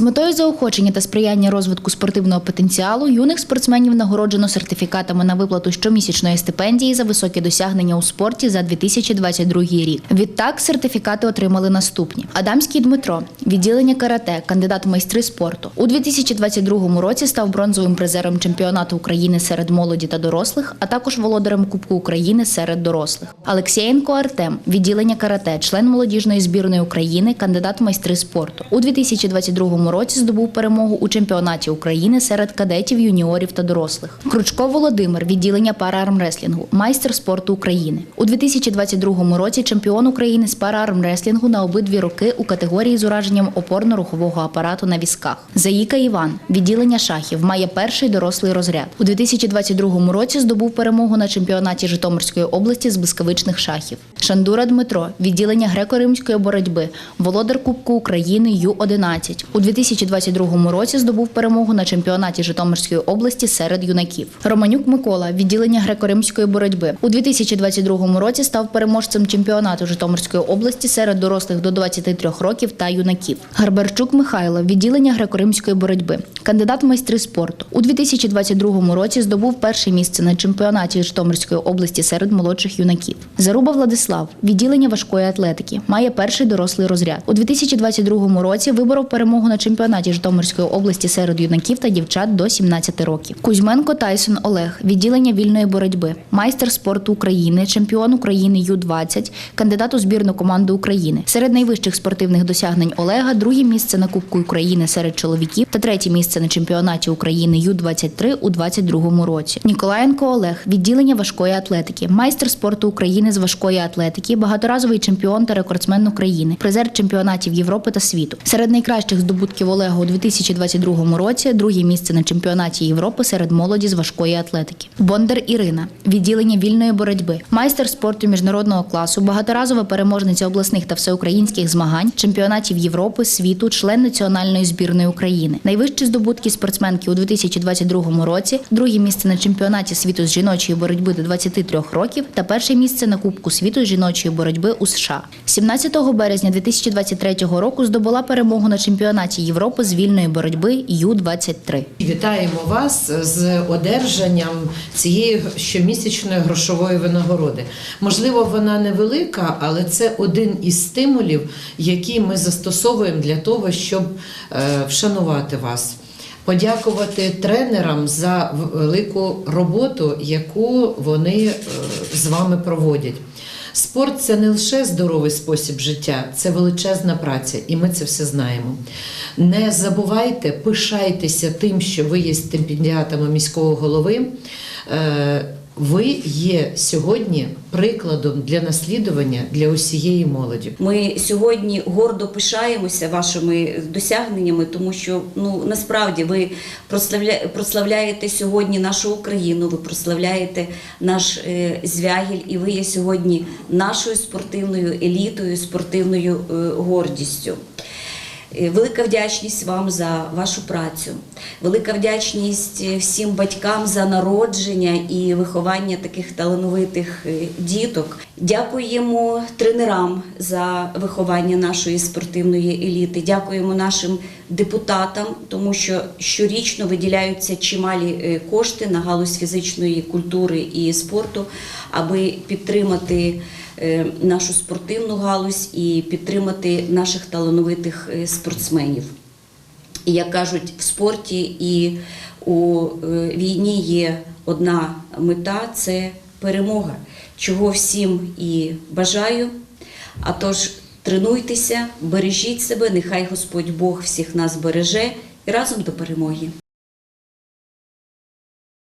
З метою заохочення та сприяння розвитку спортивного потенціалу юних спортсменів нагороджено сертифікатами на виплату щомісячної стипендії за високі досягнення у спорті за 2022 рік. Відтак сертифікати отримали наступні: Адамський Дмитро, відділення карате, кандидат в майстри спорту. У 2022 році став бронзовим призером чемпіонату України серед молоді та дорослих, а також володарем Кубку України серед дорослих. Алексєєнко Артем, відділення карате, член молодіжної збірної України, кандидат в майстри спорту. У 2022 році здобув перемогу у чемпіонаті України серед кадетів, юніорів та дорослих. Кручко Володимир, відділення параармреслінгу, майстер спорту України. У 2022 році чемпіон України з параармреслінгу на обидві роки у категорії з ураженням опорно-рухового апарату на візках. Заїка Іван, відділення шахів, має перший дорослий розряд. У 2022 році здобув перемогу на чемпіонаті Житомирської області з блискавичних шахів. Шандура Дмитро, відділення греко-римської боротьби, володар Кубку України Ю-11. У 2022 році здобув перемогу на чемпіонаті Житомирської області серед юнаків. Романюк Микола, відділення греко-римської боротьби. У 2022 році став переможцем чемпіонату Житомирської області серед дорослих до 23 років та юнаків. Гарбарчук Михайло, відділення греко-римської боротьби, кандидат в майстри спорту. У 2022 році здобув перше місце на чемпіонаті Житомирської області серед молодших юнаків. Заруба Владислав, відділення важкої атлетики, має перший дорослий розряд. У 2022 році виборов перемогу на чемпіонаті Житомирської області серед юнаків та дівчат до 17 років. Кузьменко Тайсон Олег, відділення вільної боротьби, майстер спорту України, чемпіон України Ю-20, кандидат у збірну команду України. Серед найвищих спортивних досягнень Олега друге місце на Кубку України серед чоловіків та третє місце на чемпіонаті України Ю-23 у 2022 році. Ніколаєнко Олег, відділення важкої атлетики, майстер спорту України з важкої атлетики, багаторазовий чемпіон та рекордсмен України, призер чемпіонатів Європи та світу. Серед найкращих здобутків Олега у 2022 році друге місце на чемпіонаті Європи серед молоді з важкої атлетики. Бондар Ірина, відділення вільної боротьби, майстер спорту міжнародного класу, багаторазова переможниця обласних та всеукраїнських змагань, чемпіонатів Європи, світу, член національної збірної України. Найвищі здобутки спортсменки у 2022 році, друге місце на чемпіонаті світу з жіночої боротьби до 23 років та перше місце на Кубку світу з жіночої боротьби у США. 17 березня 2023 року здобула перемогу на чемпіонаті Європи з вільної боротьби Ю-23. Вітаємо вас з одержанням цієї щомісячної грошової винагороди. Можливо, вона невелика, але це один із стимулів, які ми застосовуємо для того, щоб е, вшанувати вас. Подякувати тренерам за велику роботу, яку вони е, з вами проводять. Спорт це не лише здоровий спосіб життя, це величезна праця, і ми це все знаємо. Не забувайте, пишайтеся тим, що ви є стипендіатами міського голови. Ви є сьогодні прикладом для наслідування для усієї молоді. Ми сьогодні гордо пишаємося вашими досягненнями, тому що ну насправді ви прославля- прославляєте сьогодні нашу Україну, ви прославляєте наш е, звягіль, і ви є сьогодні нашою спортивною елітою, спортивною е, гордістю. Е, Велика вдячність вам за вашу працю, велика вдячність е, всім батькам за народження і виховання таких талановитих е, діток. Дякуємо тренерам за виховання нашої спортивної еліти. Дякуємо нашим депутатам, тому що щорічно виділяються чималі кошти на галузь фізичної культури і спорту, аби підтримати нашу спортивну галузь і підтримати наших талановитих е, спортсменів. І як кажуть, в спорті і у е, війні є одна мета це перемога, чого всім і бажаю. А тож тренуйтеся, бережіть себе, нехай Господь Бог всіх нас береже і разом до перемоги.